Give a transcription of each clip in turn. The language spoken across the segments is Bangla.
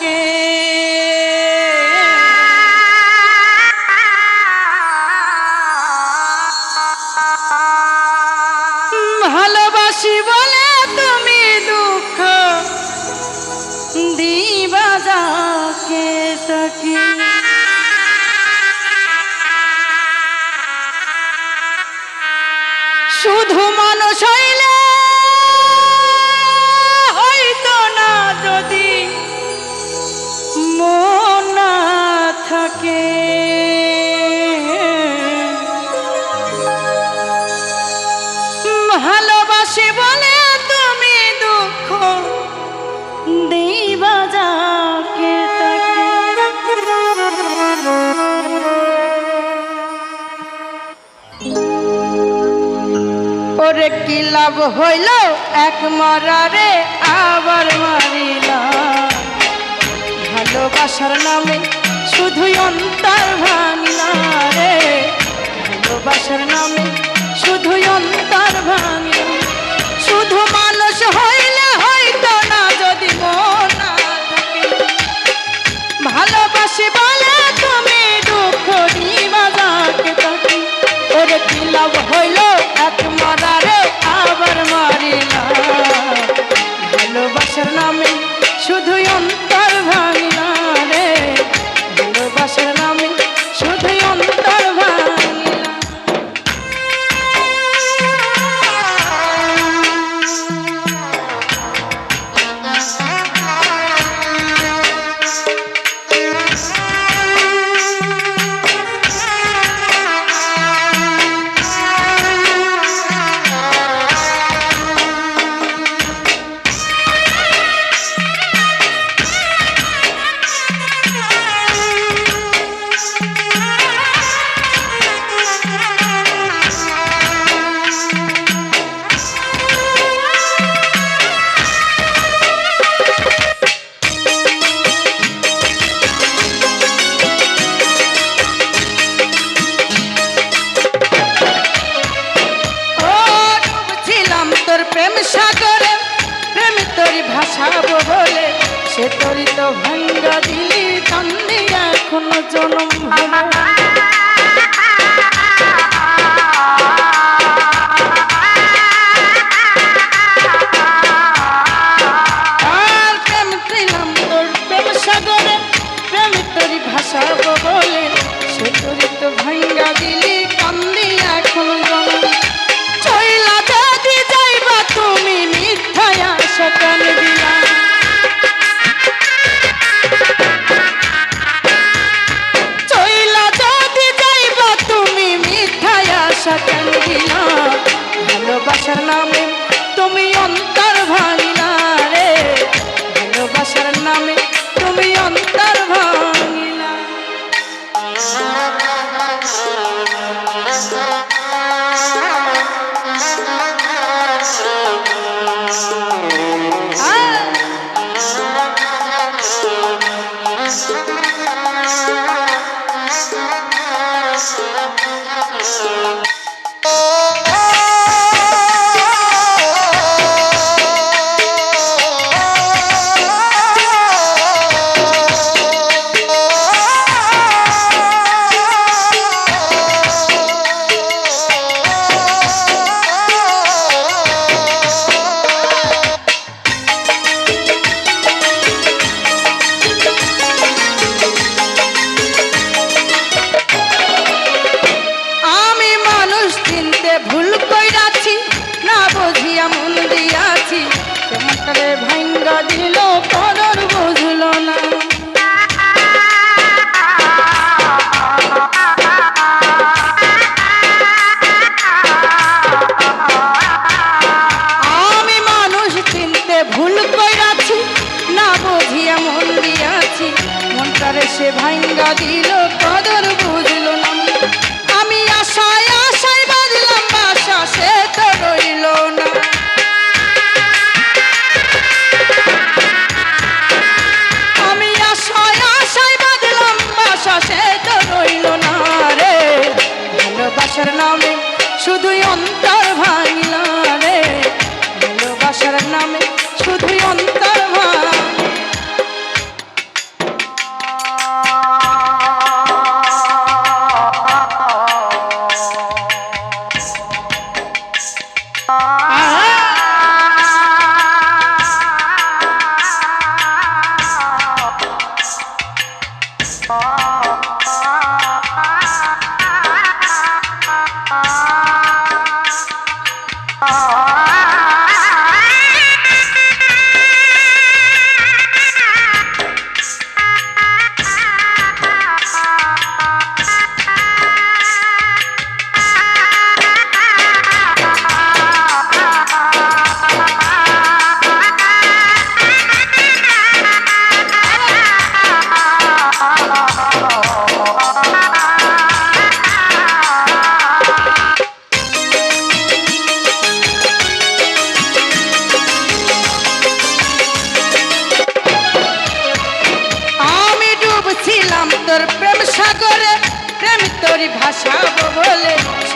থাকে। ভালোবাসি বলে তুমি দুঃখ দিবা যাকে তাকে। শুধু মানুষই সে বলে তুমি দুঃখ। দিবা যাকে ওরে কি লাভ হইল এক মরারে আবার মারিলা? ভালোবাসার নামে শুধুই অন্তর ভাঙিলা রে। ভালোবাসার নামে শুধুই অন্তর ভাঙিলা। শুধু মানুষ হইলে ভাসাব বলে সে তরিত ভাঙ্গা দিলি তন্দি এখন জনম ভাঙা সে ভাঙ্গা দিল কদম। Ah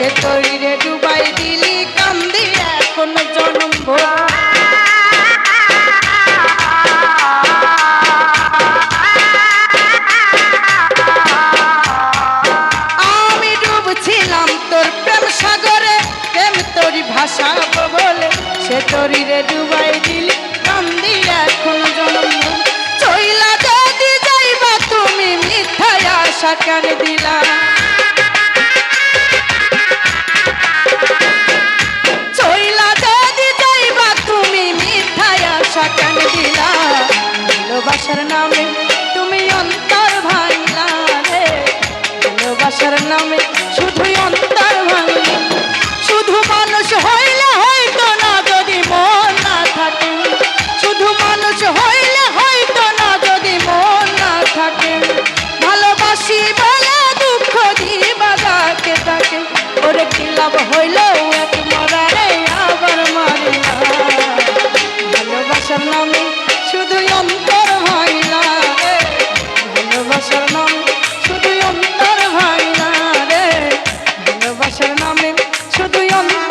সে তোরই ডুবাই দিলি কান্দি এখন জন্ম। আমি ডুবছিলাম তোর প্রেম সাগরে, প্রেম তোরই ভাসাবো বলে সে তোরই রে ডুবাই দিলি কান্দি এখন জন্ম চইলা যদি যাইবা তুমি মিথ্যায় আশা কেন দিলা? সব হইল এক মরারে আবার মারিলা। ভালোবাসার নামে শুধু অন্তর হইলা ভালোবাসার নামে শুধু অন্তর হইলা রে। ভালোবাসার নামে শুধু অন্তর